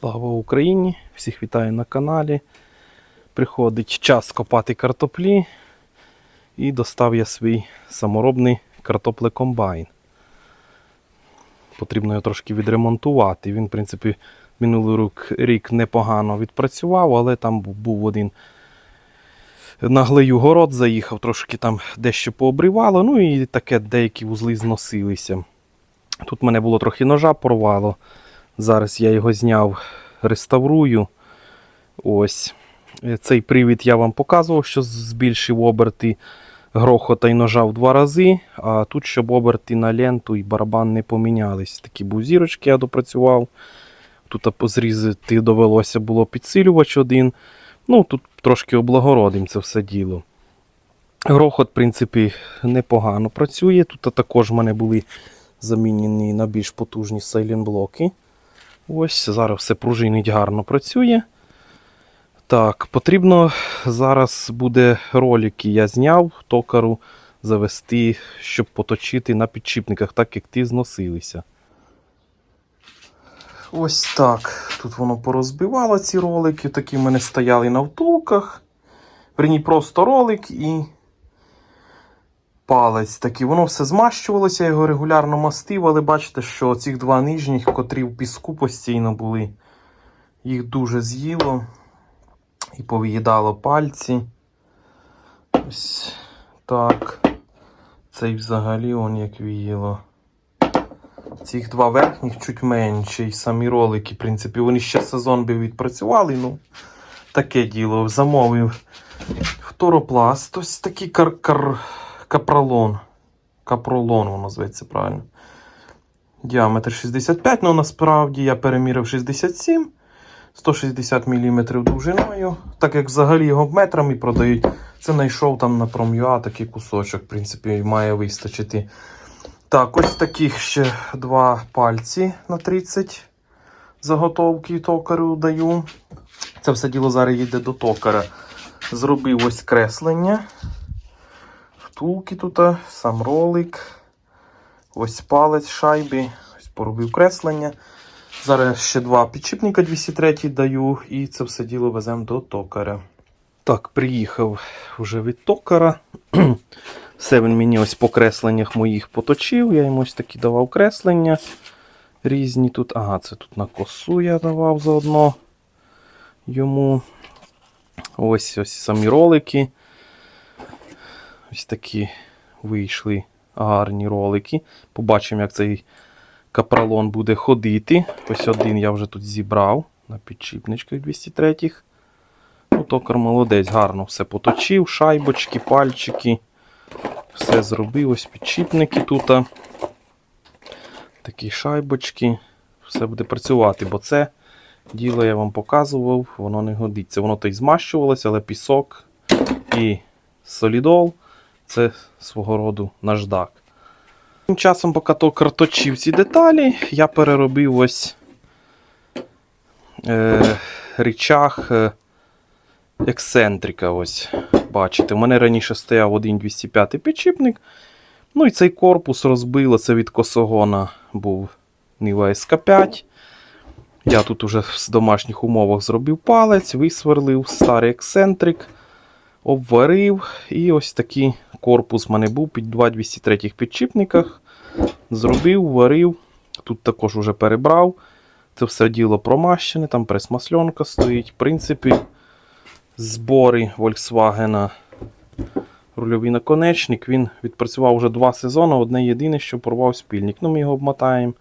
Слава Україні! Всіх вітаю на каналі. Приходить час копати картоплі. І достав я свій саморобний картоплекомбайн. Потрібно його трошки відремонтувати. Він, в принципі, минулий рік, непогано відпрацював, але там був- один на глею город заїхав, трошки там дещо пообривало, ну і таке деякі вузли зносилися. Тут мене було трохи ножа порвало. Зараз я його зняв, реставрую. Ось. Е, Цей привід я вам показував, що збільшив оберти грохота і ножа в два рази. А тут, щоб оберти на ленту і барабан не помінялись. Такі бузірочки я допрацював. Тут позрізати довелося було підсилювач один. Ну, тут трошки облагородим це все діло. Грохот, в принципі, непогано працює. Тут також в мене були замінені на більш потужні сайлентблоки. Ось, зараз все пружинить гарно працює. Так, потрібно зараз буде ролики я зняв токару завести, щоб поточити на підшипниках, так як ті зносилися. Ось так. Тут воно порозбивало ці ролики. Такі в мене стояли на втулках. Верні просто ролик і палець такий. Воно все змащувалося, його регулярно мастив, але бачите, що ці два нижніх, котрі в піску постійно були, їх дуже з'їло і пов'їдало пальці. Ось так. Цей взагалі он як віяло. Цих два верхніх чуть менше, і самі ролики, в принципі, вони ще сезон би відпрацювали, ну таке діло. Замовив фторопласт, ось такий кар кар капролон. Капролон воно зветься правильно. Діаметр 65, але насправді я перемірив 67, 160 мм довжиною. Так як взагалі його метрами продають, це знайшов там на Prom.ua такий кусочок, в принципі, має вистачити. Так, ось таких ще два пальці на 30 заготовки токарю даю. Це все діло зараз їде до токаря. Зробив ось креслення. Втулки тут, сам ролик. Ось палець шайби. Ось поробив креслення. Зараз ще два підшипника 203 даю, і це все діло веземо до токаря. Так, приїхав вже від токара. Все він мені ось по кресленнях моїх поточив. Я йому ось такі давав креслення. Різні тут. Ага, це тут на косу я давав заодно йому. Ось ось самі ролики. Ось такі вийшли гарні ролики. Побачимо, як цей капролон буде ходити. Ось один я вже тут зібрав на підшипничках 203 Ну, токар молодець, гарно все поточив, шайбочки, пальчики. Все зробив, ось підшипники тут. Такі шайбочки. Все буде працювати, бо це діло я вам показував, воно не годиться. Воно то й змащувалося, але пісок і солідол це свого роду наждак. Тим часом, поки токар точив ці деталі, я переробив ось е, речах е, ексцентрика. Ось. Бачите, у мене раніше стояв один 205 підшипник. Ну і цей корпус розбило. Це від косогона був Нива СК5. Я тут уже в домашніх умовах зробив палець, висверлив старий ексцентрик, обварив. І ось такий корпус в мене був під два 203 підшипниках. Зробив, варив. Тут також уже перебрав. Це все діло промащене, там пресмасльонка стоїть. В принципі, збори Volkswagen рульовий наконечник. Він відпрацював вже два сезони. Одне єдине, що порвав спільник. Ну, ми його обмотаємо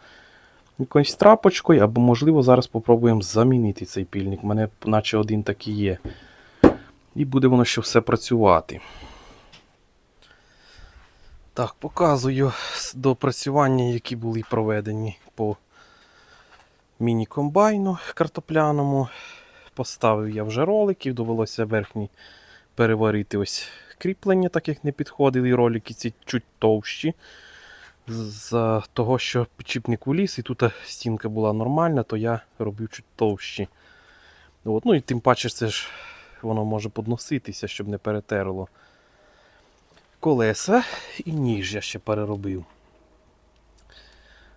якоюсь трапочкою, або, можливо, зараз спробуємо замінити цей пільник. У мене наче один такий є. І буде воно ще все працювати. Так, показую допрацювання, які були проведені по міні-комбайну картопляному. Поставив я вже роликів, довелося верхній переварити ось кріплення, так як не підходили. Ролики ці чуть товщі. З того, що підчіпник уліз, і тут стінка була нормальна, то я робив чуть товщі. От, ну і тим паче це ж воно може подноситися, щоб не перетерло. Колеса і ніж я ще переробив.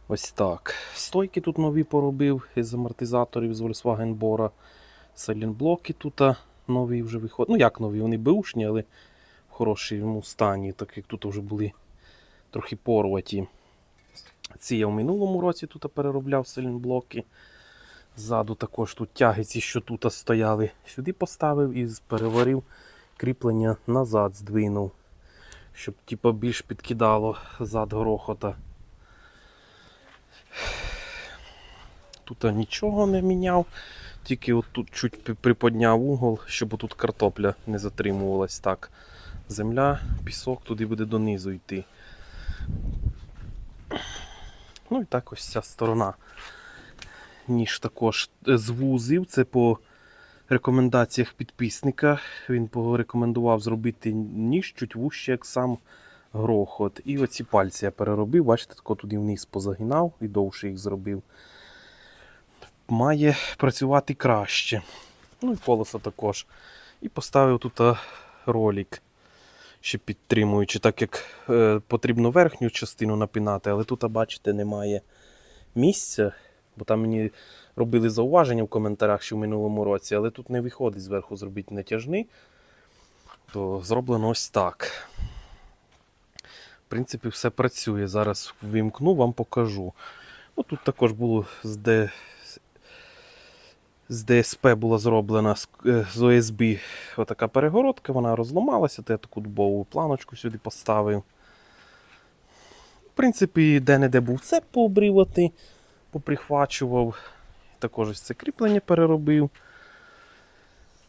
Ось так. Стойки тут нові поробив із амортизаторів з Volkswagen Bora. Сайлентблоки тут нові вже виходять. Ну як нові, вони беушні, але в хорошому стані, так як тут вже були трохи порваті. Ці я в минулому році тут переробляв сайлентблоки. Ззаду також тут тяги, ці, що тут стояли, сюди поставив і переварив кріплення назад, здвинув, щоб типу, більш підкидало зад горохота. Тут я нічого не міняв, тільки от чуть приподняв угол, щоб тут картопля не затримувалась так. Земля, пісок туди буде донизу йти. Ну і так ось ця сторона. Ніж також е, звузив. Це по рекомендаціях підписника. Він порекомендував зробити ніж чуть вужче, як сам грохот. І оці пальці я переробив. Бачите, тако туди вниз позагинав і довше їх зробив. Має працювати краще. Ну і колесо також. І поставив тут ролик, ще підтримуючи, так як е, потрібно верхню частину напинати, але тут, бачите, немає місця, бо там мені робили зауваження в коментарях, що в минулому році, але тут не виходить зверху зробити натяжний, то зроблено ось так. В принципі, все працює. Зараз вимкну, вам покажу. Ну, тут також було з, Д... з ДСП була зроблена з, е, ОСБ отака перегородка, вона розламалася, то я таку дубову планочку сюди поставив. В принципі, де-не-де був цеп пообрівати, поприхвачував. Також ось це кріплення переробив.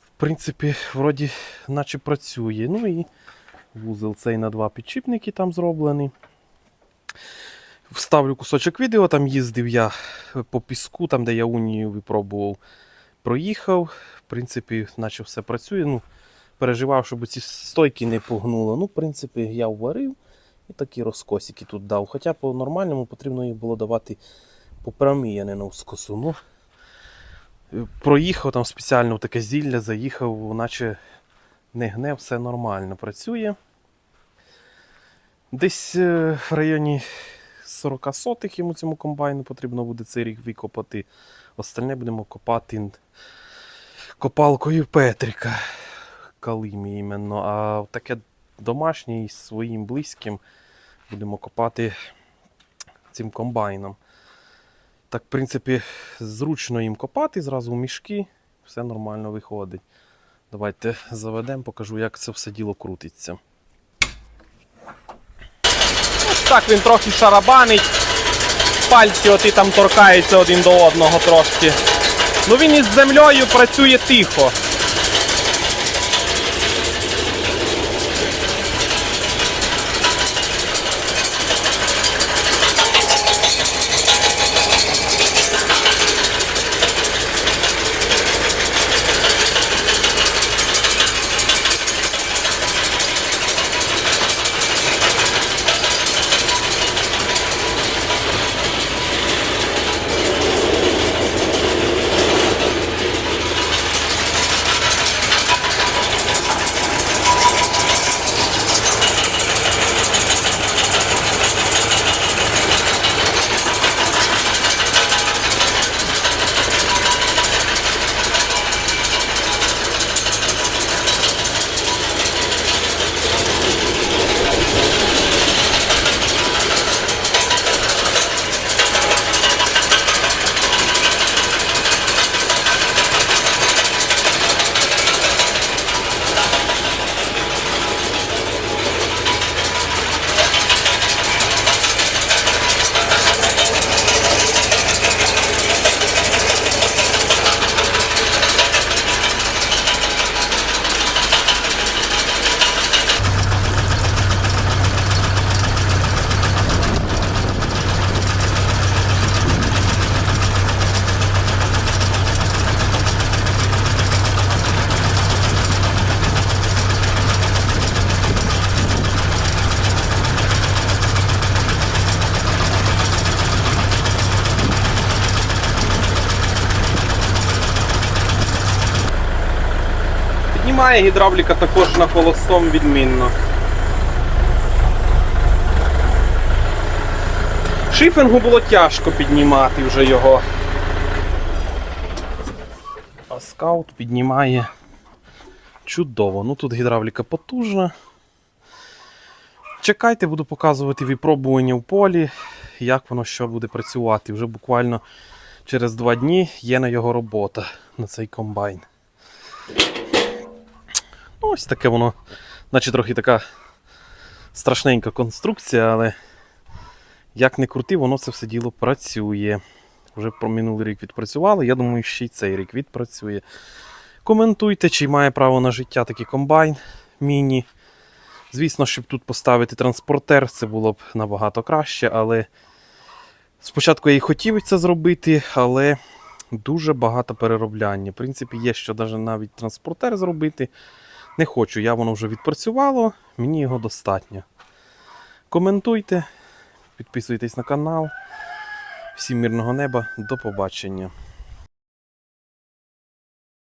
В принципі, вроді, наче працює. Ну і вузол цей на два підшипники там зроблений. Вставлю кусочок відео, там їздив я по піску, там, де я унію випробував, проїхав. В принципі, наче все працює. Ну, переживав, щоб ці стойки не погнуло. Ну, в принципі, я вварив і такі розкосики тут дав. Хоча по-нормальному потрібно їх було давати по прямій, а не на вскосу. Ну, проїхав там спеціально в таке зілля, заїхав, наче не гне, все нормально працює. Десь е, в районі 40 сотих йому цьому комбайну потрібно буде цей рік викопати. Остальне будемо копати копалкою Петрика. Калимі іменно. А таке домашнє із своїм близьким будемо копати цим комбайном. Так, в принципі, зручно їм копати, зразу в мішки, все нормально виходить. Давайте заведемо, покажу, як це все діло крутиться. Ось так він трохи шарабанить. Пальці оті там торкаються один до одного трошки. Ну він із землею працює тихо. Піднімає гідравліка також на холостом відмінно. Шифінгу було тяжко піднімати вже його. А скаут піднімає чудово. Ну тут гідравліка потужна. Чекайте, буду показувати випробування в полі, як воно що буде працювати. Вже буквально через два дні є на його робота на цей комбайн. Ну, ось таке воно, наче трохи така страшненька конструкція, але як не крути, воно це все діло працює. Вже про минулий рік відпрацювали. Я думаю, ще й цей рік відпрацює. Коментуйте, чи має право на життя такий комбайн міні. Звісно, щоб тут поставити транспортер, це було б набагато краще, але спочатку я і хотів це зробити, але дуже багато переробляння. В принципі, є що навіть транспортер зробити. Не хочу, я воно вже відпрацювало, мені його достатньо. Коментуйте, підписуйтесь на канал. Всім мирного неба, до побачення.